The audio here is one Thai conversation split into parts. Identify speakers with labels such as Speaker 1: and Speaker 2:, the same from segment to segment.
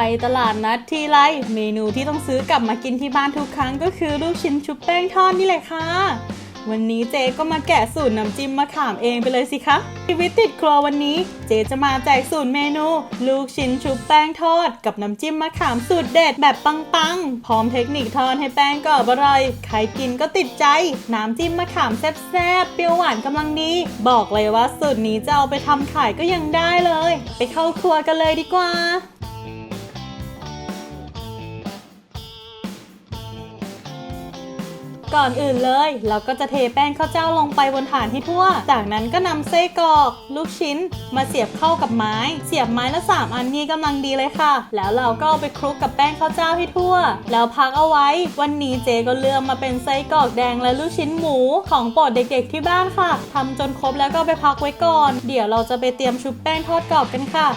Speaker 1: ไปตลาดนัดทีไรเมนูที่ต้องซื้อกลับมากินที่บ้านทุกครั้งก็คือลูกชิ้นชุบแป้งทอดนี่แหละค่ะ วันนี้เจก็มาแกะสูตรน้ำจิ้มมะขามเองไปเลยสิคะชีวิตติดครัววันนี้ เจจะมาแจกสูตรเมนู ลูกชิ้นชุบแป้งทอด กับน้ำจิ้มมะขามสูตรเด็ดแบบปังๆ พร้อมเทคนิคทอดให้แป้งกรอบอร่อยใครกินก็ติดใจ น้ำจิ้มมะขามแซ่บๆเปรี้ยวหวานกำลังดี บอกเลยว่าสูตรนี้จะเอาไปทำขายก็ยังได้เลย ไปเข้าครัวกันเลยดีกว่า ก่อนอื่นเลย เราก็จะเทแป้งข้าวเจ้าลงไปบนฐานให้ทั่ว จากนั้นก็นำไส้กรอก ลูกชิ้น มาเสียบเข้ากับไม้ เสียบไม้ละ 3 อันนี้กำลังดีเลยค่ะ แล้วเราก็เอาไปคลุกกับแป้งข้าวเจ้าให้ทั่ว แล้วพักเอาไว้ วันนี้เจก็เลือกมาเป็นไส้กรอกแดงและลูกชิ้นหมูของโปรดเด็กๆที่บ้านค่ะทำจนครบแล้วก็ไปพักไว้ก่อน เดี๋ยวเราจะไปเตรียมชุบแป้งทอดกรอบกันค่ะ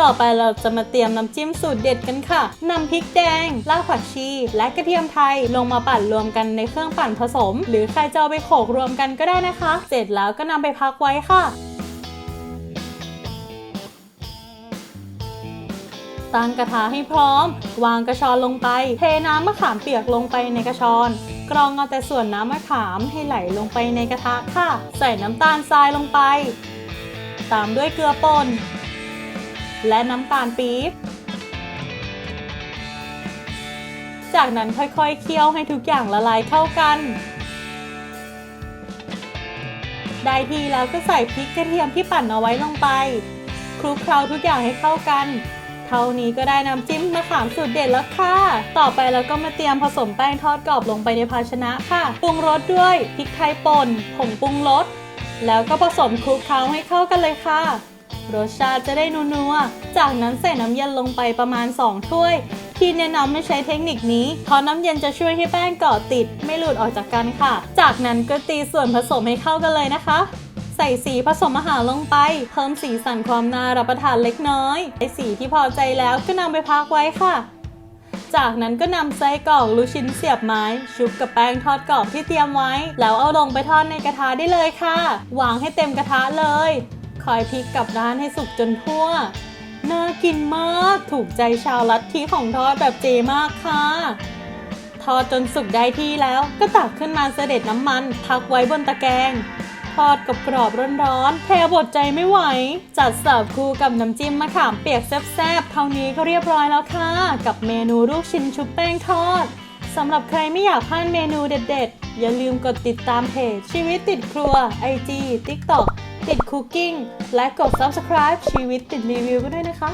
Speaker 1: ต่อไปเราจะมาเตรียมน้ำจิ้มสูตรเด็ดกันค่ะนำพริกแดงรากผักชี และกระเทียมไทยลงมาปั่นรวมกันในเครื่องปั่นผสม หรือใครจะเอาไปโขลกรวมกันก็ได้นะคะ เสร็จแล้วก็นำไปพักไว้ค่ะตั้งกระทะให้พร้อม วางกระชอนลงไป เทน้ำมะขามเปียกลงไปในกระชอนกรองเอาแต่ส่วนน้ำมะขามให้ไหลลงไปในกระทะค่ะ ใส่น้ำตาลทรายลงไป ตามด้วยเกลือป่น และน้ำตาลปี๊บ จากนั้นค่อยๆเคี่ยวให้ทุกอย่างละลายเข้ากัน ได้ที่แล้วก็ใส่พริกกระเทียมที่ปั่นเอาไว้ลงไปคลุกเคล้าทุกอย่างให้เข้ากัน เท่านี้ก็ได้น้ำจิ้มมะขามสูตรเด็ดแล้วค่ะ ต่อไปเราก็มาเตรียมผสมแป้งทอดกรอบลงไปในภาชนะค่ะ ปรุงรสด้วยพริกไทยป่น ผงปรุงรส แล้วก็ผสมคลุกเคล้าให้เข้ากันเลยค่ะ รสชาติจะได้นัวๆ จากนั้นใส่น้ำเย็นลงไปประมาณ 2 ถ้วย ที่แนะนำไม่ใช้เทคนิคนี้ เพราะน้ำเย็นจะช่วยให้แป้งเกาะติด ไม่หลุดออกจากกันค่ะ จากนั้นก็ตีส่วนผสมให้เข้ากันเลยนะคะใส่สีผสมอาหารลงไป เพิ่มสีสันความน่ารับประทานเล็กน้อยไอสีที่พอใจแล้วก็นำไปพักไว้ค่ะ จากนั้นก็นำไส้กรอกลูกชิ้นเสียบไม้ ชุบกับแป้งทอดกรอบที่เตรียมไว้ แล้วเอาลงไปทอดในกระทะได้เลยค่ะ วางให้เต็มกระทะเลย คอยพลิกกลับด้านให้สุกจนทั่ว น่ากินมาก ถูกใจชาวลัทธิของทอดแบบเจมากค่ะ ทอดจนสุกได้ที่แล้วก็ตักขึ้นมาเสด็จน้ำมัน พักไว้บนตะแกรงทอดกับกรอบร้อนๆแทบอดใจไม่ไหว จัดเสิร์ฟคู่กับน้ำจิ้มมะขามเปียกแซ่บๆ เท่านี้ก็เรียบร้อยแล้วค่ะ กับเมนูลูกชิ้นชุบแป้งทอด สำหรับใครไม่อยากพลาดเมนูเด็ดๆ อย่าลืมกดติดตามเพจชีวิตติดครัว IG TikTok ติดคุกกิ้งและกด Subscribe ชีวิตติดรีวิวก็ด้วยนะคะ